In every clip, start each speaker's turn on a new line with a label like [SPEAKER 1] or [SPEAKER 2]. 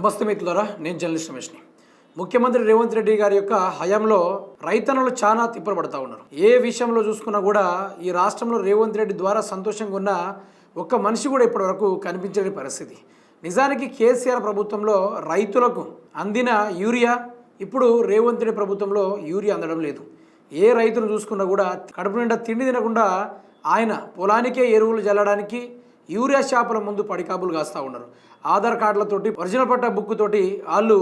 [SPEAKER 1] నమస్తే మిత్రులారా నేను జర్నలిస్ట్ రమేష్ని. ముఖ్యమంత్రి రేవంత్ రెడ్డి గారి యొక్క హయాంలో రైతన్నలు చాలా తిప్పలు పడతా ఉన్నారు. ఏ విషయంలో చూసుకున్నా కూడా ఈ రాష్ట్రంలో రేవంత్ రెడ్డి ద్వారా సంతోషంగా ఉన్న ఒక్క మనిషి కూడా ఇప్పటివరకు కనిపించని పరిస్థితి. నిజానికి కేసీఆర్ ప్రభుత్వంలో రైతులకు అందిన యూరియా ఇప్పుడు రేవంత్ రెడ్డి ప్రభుత్వంలో యూరియా అందడం లేదు. ఏ రైతును చూసుకున్నా కూడా కడుపు నిండా తిండి తినకుండా ఆయన పొలానికే ఎరువులు జల్లడానికి యూరియా షాపుల ముందు పడికాపులు కాస్తూ ఉన్నారు. ఆధార్ కార్డులతోటి ఒరిజినల్ పట్ట బుక్ తోటి వాళ్ళు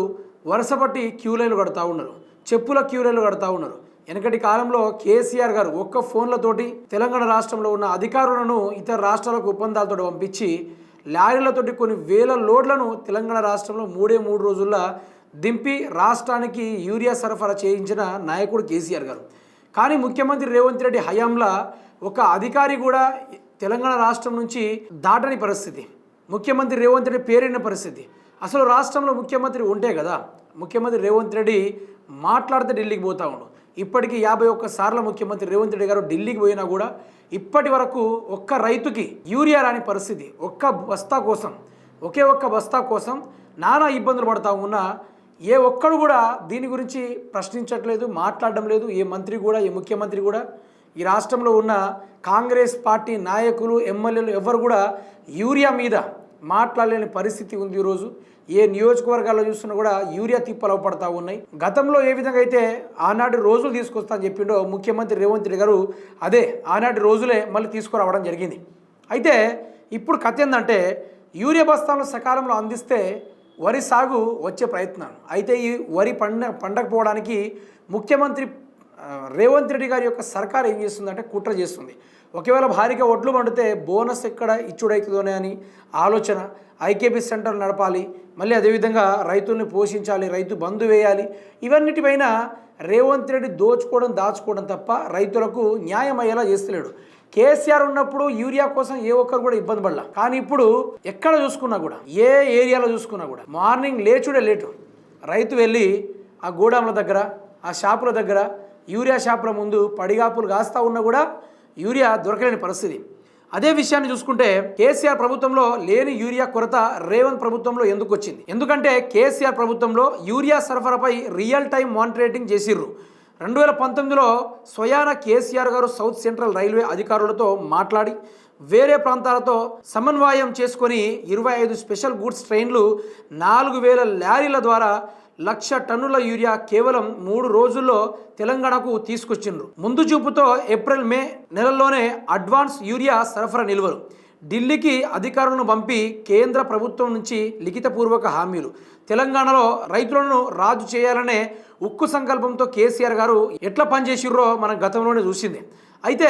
[SPEAKER 1] వరుస పట్టి క్యూ లైన్లు కడతా ఉన్నారు. చెప్పుల క్యూ లైన్లు కడతా ఉన్నారు. వెనకటి కాలంలో కేసీఆర్ గారు ఒక్క ఫోన్లతోటి తెలంగాణ రాష్ట్రంలో ఉన్న అధికారులను ఇతర రాష్ట్రాలకు ఒప్పందాలతో పంపించి లారీలతోటి కొన్ని వేల లోడ్లను తెలంగాణ రాష్ట్రంలో మూడే మూడు రోజుల్లో దింపి రాష్ట్రానికి యూరియా సరఫరా చేయించిన నాయకుడు కేసీఆర్ గారు. కానీ ముఖ్యమంత్రి రేవంత్ రెడ్డి హయాంలో ఒక అధికారి కూడా తెలంగాణ రాష్ట్రం నుంచి దాటని పరిస్థితి. ముఖ్యమంత్రి రేవంత్ రెడ్డి పేరైన పరిస్థితి. అసలు రాష్ట్రంలో ముఖ్యమంత్రి ఉంటే కదా ముఖ్యమంత్రి రేవంత్ రెడ్డి మాట్లాడితే ఢిల్లీకి పోతా ఉండు. ఇప్పటికీ యాభై ఒక్క సార్ల ముఖ్యమంత్రి రేవంత్ రెడ్డి గారు ఢిల్లీకి పోయినా కూడా ఇప్పటి వరకు ఒక్క రైతుకి యూరియా రాని పరిస్థితి. ఒక్క బస్తా కోసం ఒకే ఒక్క బస్తా కోసం నానా ఇబ్బందులు పడతా ఉన్నా ఏ ఒక్కడు కూడా దీని గురించి ప్రశ్నించట్లేదు మాట్లాడడం లేదు. ఏ మంత్రి కూడా ఏ ముఖ్యమంత్రి కూడా ఈ రాష్ట్రంలో ఉన్న కాంగ్రెస్ పార్టీ నాయకులు ఎమ్మెల్యేలు ఎవరు కూడా యూరియా మీద మాట్లాడలేని పరిస్థితి ఉంది ఈరోజు ఏ నియోజకవర్గాల్లో చూస్తున్నా కూడా యూరియా తిప్పలు పడతా ఉన్నాయి. గతంలో ఏ విధంగా అయితే ఆనాటి రోజులు తీసుకొస్తా అని చెప్పిండో ముఖ్యమంత్రి రేవంత్ రెడ్డి గారు అదే ఆనాటి రోజులే మళ్ళీ తీసుకురావడం జరిగింది. అయితే ఇప్పుడు కథ ఏంటంటే యూరియా బస్తాలను సకాలంలో అందిస్తే వరి సాగు వచ్చే ప్రయత్నం. అయితే ఈ వరి పండ పండకపోవడానికి ముఖ్యమంత్రి రేవంత్ రెడ్డి గారి యొక్క సర్కార్ ఏం చేస్తుందంటే కుట్ర చేస్తుంది. ఒకవేళ భారీగా ఒడ్లు పండితే బోనస్ ఎక్కడ ఇచ్చుడవుతుందోనే అని ఆలోచన. ఐకేపీ సెంటర్ నడపాలి. మళ్ళీ అదేవిధంగా రైతుల్ని పోషించాలి రైతు బంధు వేయాలి. ఇవన్నిటిపైన రేవంత్ రెడ్డి దోచుకోవడం దాచుకోవడం తప్ప రైతులకు న్యాయం అయ్యేలా చేస్తలేడు. కేసీఆర్ ఉన్నప్పుడు యూరియా కోసం ఏ ఒక్కరు కూడా ఇబ్బంది పడలా. కానీ ఇప్పుడు ఎక్కడ చూసుకున్నా కూడా ఏ ఏరియాలో చూసుకున్నా కూడా మార్నింగ్ లేచుడే లేటు. రైతు వెళ్ళి ఆ గోడాముల దగ్గర ఆ షాపుల దగ్గర యూరియా షాపుల ముందు పడిగాపులు కాస్తా ఉన్నా కూడా యూరియా దొరకలేని పరిస్థితి. అదే విషయాన్ని చూసుకుంటే కేసీఆర్ ప్రభుత్వంలో లేని యూరియా కొరత రేవంత్ ప్రభుత్వంలో ఎందుకు వచ్చింది? ఎందుకంటే కేసీఆర్ ప్రభుత్వంలో యూరియా సరఫరాపై రియల్ టైం మానిటరేటింగ్ చేసిర్రు. రెండు వేల పంతొమ్మిదిలో స్వయాన కేసీఆర్ గారు సౌత్ సెంట్రల్ రైల్వే అధికారులతో మాట్లాడి వేరే ప్రాంతాలతో సమన్వయం చేసుకొని ఇరవై ఐదు స్పెషల్ గూడ్స్ ట్రైన్లు నాలుగు వేల లారీల ద్వారా లక్ష టన్నుల యూరియా కేవలం మూడు రోజుల్లో తెలంగాణకు తీసుకొచ్చిండ్రు. ముందు చూపుతో ఏప్రిల్ మే నెలల్లోనే అడ్వాన్స్ యూరియా సరఫరా నిల్వలు ఢిల్లీకి అధికారులను పంపి కేంద్ర ప్రభుత్వం నుంచి లిఖితపూర్వక హామీలు. తెలంగాణలో రైతులను రాజు చేయాలనే ఉక్కు సంకల్పంతో కేసీఆర్ గారు ఎట్లా పనిచేసిర్రో మనం గతంలోనే చూసింది. అయితే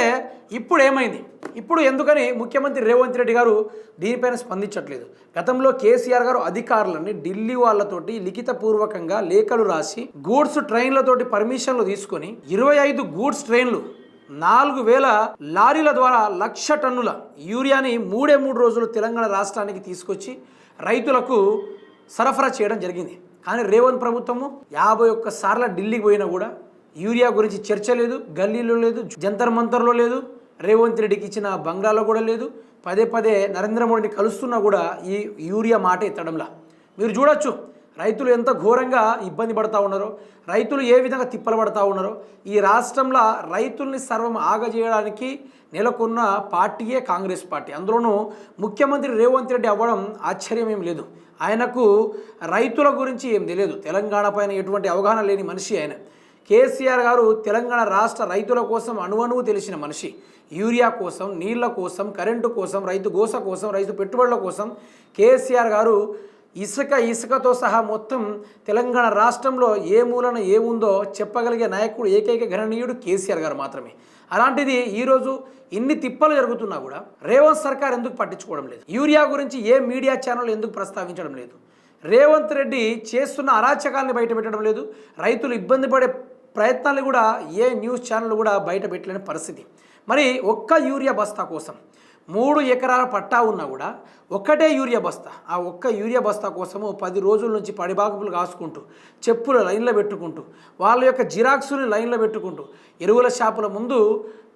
[SPEAKER 1] ఇప్పుడు ఏమైంది ఇప్పుడు ఎందుకని ముఖ్యమంత్రి రేవంత్ రెడ్డి గారు దీనిపైన స్పందించట్లేదు? గతంలో కేసీఆర్ గారు అధికారులని ఢిల్లీ వాళ్ళతోటి లిఖితపూర్వకంగా లేఖలు రాసి గూడ్స్ ట్రైన్లతోటి పర్మిషన్లు తీసుకొని ఇరవై ఐదు గూడ్స్ ట్రైన్లు నాలుగు వేల లారీల ద్వారా లక్ష టన్నుల యూరియాని మూడే మూడు రోజులు తెలంగాణ రాష్ట్రానికి తీసుకొచ్చి రైతులకు సరఫరా చేయడం జరిగింది. కానీ రేవంత్ ప్రభుత్వము యాభై ఒక్క సార్ల ఢిల్లీకి పోయినా కూడా యూరియా గురించి చర్చ లేదు గల్లీలో లేదు జంతర్ మంతర్లో లేదు రేవంత్ రెడ్డికి ఇచ్చిన బంగ్లాలో కూడా లేదు పదే పదే నరేంద్ర మోడీని కలుస్తున్నా కూడా ఈ యూరియా మాట ఎత్తడంలా. మీరు చూడొచ్చు రైతులు ఎంత ఘోరంగా ఇబ్బంది పడతా ఉన్నారో రైతులు ఏ విధంగా తిప్పలు పడతా ఉన్నారో ఈ రాష్ట్రంలో రైతుల్ని సర్వం ఆగజేయడానికి నెలకొన్న పార్టీయే కాంగ్రెస్ పార్టీ. అందులోనూ ముఖ్యమంత్రి రేవంత్ రెడ్డి అవ్వడం ఆశ్చర్యం ఏం లేదు. ఆయనకు రైతుల గురించి ఏం తెలియదు. తెలంగాణ పైన ఎటువంటి అవగాహన లేని మనిషి ఆయన. కేసీఆర్ గారు తెలంగాణ రాష్ట్ర రైతుల కోసం అణువణువు తెలిసిన మనిషి. యూరియా కోసం నీళ్ళ కోసం కరెంటు కోసం రైతు గోస కోసం రైతు పెట్టుబడుల కోసం కేసీఆర్ గారు ఇసుక ఇసుకతో సహా మొత్తం తెలంగాణ రాష్ట్రంలో ఏ మూలన ఏముందో చెప్పగలిగే నాయకుడు ఏకైక గణనీయుడు కేసీఆర్ గారు మాత్రమే. అలాంటిది ఈరోజు ఇన్ని తిప్పలు జరుగుతున్నా కూడా రేవంత్ సర్కార్ ఎందుకు పట్టించుకోవడం లేదు? యూరియా గురించి ఏ మీడియా ఛానల్ ఎందుకు ప్రస్తావించడం లేదు? రేవంత్ రెడ్డి చేస్తున్న అరాచకాల్ని బయట పెట్టడం లేదు. రైతులు ఇబ్బంది పడే ప్రయత్నాలు కూడా ఏ న్యూస్ ఛానల్ కూడా బయట పెట్టలేని పరిస్థితి. మరి ఒక్క యూరియా బస్తా కోసం మూడు ఎకరాల పట్టా ఉన్నా కూడా ఒక్కటే యూరియా బస్తా. ఆ ఒక్క యూరియా బస్తా కోసము పది రోజుల నుంచి పడిబాకులు కాసుకుంటూ చెప్పులు లైన్లో పెట్టుకుంటూ వాళ్ళ యొక్క జిరాక్సుని లైన్లో పెట్టుకుంటూ ఎరువుల షాపుల ముందు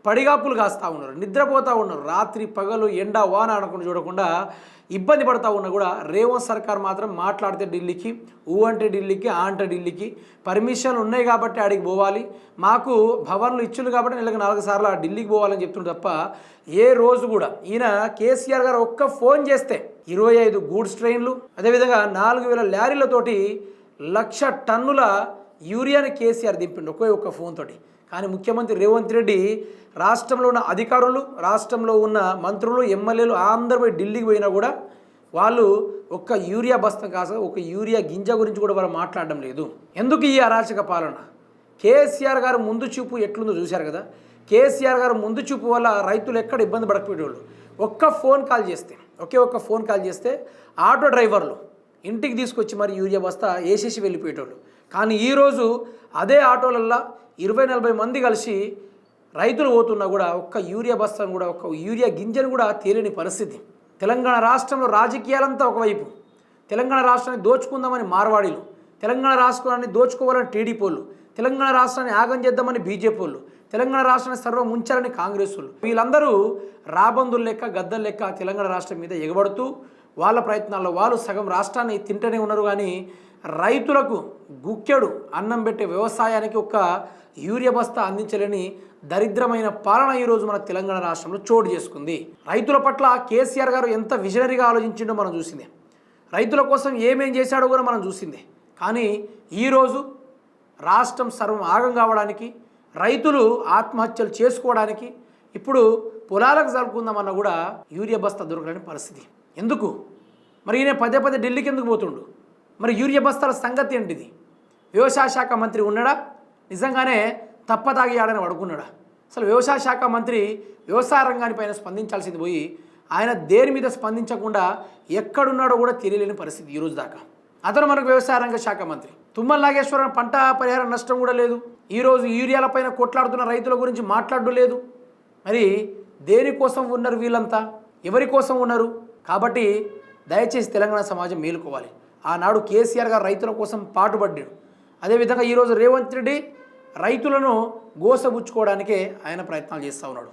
[SPEAKER 1] పడిగాపులు కాస్తూ ఉన్నారు నిద్రపోతూ ఉన్నారు. రాత్రి పగలు ఎండ వాన అనుకుని చూడకుండా ఇబ్బంది పడతా ఉన్నా కూడా రేవంత్ సర్కార్ మాత్రం మాట్లాడితే ఢిల్లీకి ఊ అంటే ఢిల్లీకి ఆ అంటే ఢిల్లీకి పర్మిషన్లు ఉన్నాయి కాబట్టి ఆడికి పోవాలి. మాకు భవన్లు ఇచ్చులు కాబట్టి నెలకు నాలుగు సార్లు ఆ ఢిల్లీకి పోవాలని చెప్తుండ్రు తప్ప ఏ రోజు కూడా ఈయన కేసీఆర్ గారు ఒక్క ఫోన్ చేస్తే ఇరవై ఐదు గూడ్స్ ట్రైన్లు అదేవిధంగా నాలుగు వేల ల్యారీలతోటి లక్ష టన్నుల యూరియాని కేసీఆర్ దింపిండు ఒకే ఒక్క ఫోన్ తోటి. కానీ ముఖ్యమంత్రి రేవంత్ రెడ్డి రాష్ట్రంలో ఉన్న అధికారులు రాష్ట్రంలో ఉన్న మంత్రులు ఎమ్మెల్యేలు అందరూ పోయి ఢిల్లీకి పోయినా కూడా వాళ్ళు ఒక్క యూరియా బస్తం కాస ఒక యూరియా గింజ గురించి కూడా వాళ్ళు మాట్లాడడం లేదు. ఎందుకు ఈ అరాచక పాలన? కేసీఆర్ గారు ముందు చూపు ఎట్లుందో చూశారు కదా? కేసీఆర్ గారు ముందు చూపు వల్ల రైతులు ఎక్కడ ఇబ్బంది పడకపోయేవాళ్ళు ఒక్క ఫోన్ కాల్ చేస్తే ఒకే ఒక్క ఫోన్ కాల్ చేస్తే ఆటో డ్రైవర్లు ఇంటికి తీసుకొచ్చి మరి యూరియా బస్తా వేసేసి వెళ్ళిపోయేటోళ్ళు. కానీ ఈరోజు అదే ఆటోలల్లో ఇరవై నలభై మంది కలిసి రైతులు పోతున్నా కూడా ఒక్క యూరియా బస్తాను కూడా ఒక్క యూరియా గింజను కూడా తేలేని పరిస్థితి. తెలంగాణ రాష్ట్రంలో రాజకీయాలంతా ఒకవైపు. తెలంగాణ రాష్ట్రాన్ని దోచుకుందామని మార్వాడీలు. తెలంగాణ రాష్ట్రాన్ని దోచుకోవాలని టీడీపీలు తెలంగాణ రాష్ట్రాన్ని ఆగం చేద్దామని బీజేపీ తెలంగాణ రాష్ట్రాన్ని సర్వం ముంచాలని కాంగ్రెస్ వాళ్ళు. వీళ్ళందరూ రాబందులు లెక్క గద్దలు లెక్క తెలంగాణ రాష్ట్రం మీద ఎగబడుతూ వాళ్ళ ప్రయత్నాల్లో వాళ్ళు సగం రాష్ట్రాన్ని తింటూనే ఉన్నారు కానీ రైతులకు గుక్కెడు అన్నం పెట్టే వ్యవసాయానికి ఒక యూరియా బస్తా అందించలేని దరిద్రమైన పాలన ఈరోజు మన తెలంగాణ రాష్ట్రంలో చోటు చేసుకుంది. రైతుల పట్ల కేసీఆర్ గారు ఎంత విజనరీగా ఆలోచించిండో మనం చూసిందే. రైతుల కోసం ఏమేం చేశాడో కూడా మనం చూసిందే. కానీ ఈరోజు రాష్ట్రం సర్వం ఆగం కావడానికి రైతులు ఆత్మహత్యలు చేసుకోవడానికి ఇప్పుడు పొలాలకు జరుపుకుందామన్నా కూడా యూరియా బస్తా దొరకలేని పరిస్థితి. ఎందుకు? మరి ఈయన పదే పదే ఢిల్లీకి ఎందుకు పోతుండు? మరి యూరియా బస్తాల సంగతి ఏంటిది? వ్యవసాయ శాఖ మంత్రి ఉన్నాడా? నిజంగానే తప్పతాగి పడుకున్నాడా? అసలు వ్యవసాయ శాఖ మంత్రి వ్యవసాయ రంగానిపైన స్పందించాల్సింది పోయి ఆయన దేని మీద స్పందించకుండా ఎక్కడున్నాడో కూడా తెలియలేని పరిస్థితి ఈరోజు దాకా. అతను మనకు వ్యవసాయ రంగ శాఖ మంత్రి. తుమ్మల నాగేశ్వరం పంట పరిహార నష్టం కూడా లేదు. ఈరోజు యూరియాల పైన కొట్లాడుతున్న రైతుల గురించి మాట్లాడడం లేదు. మరి దేనికోసం ఉన్నారు వీళ్ళంతా? ఎవరి కోసం ఉన్నారు? కాబట్టి దయచేసి తెలంగాణ సమాజం మేలుకోవాలి. ఆనాడు కేసీఆర్ గారు రైతుల కోసం పాటుపడ్డాడు. అదేవిధంగా ఈరోజు రేవంత్ రెడ్డి రైతులను గోసబుచ్చుకోవడానికే ఆయన ప్రయత్నాలు చేస్తూ ఉన్నాడు.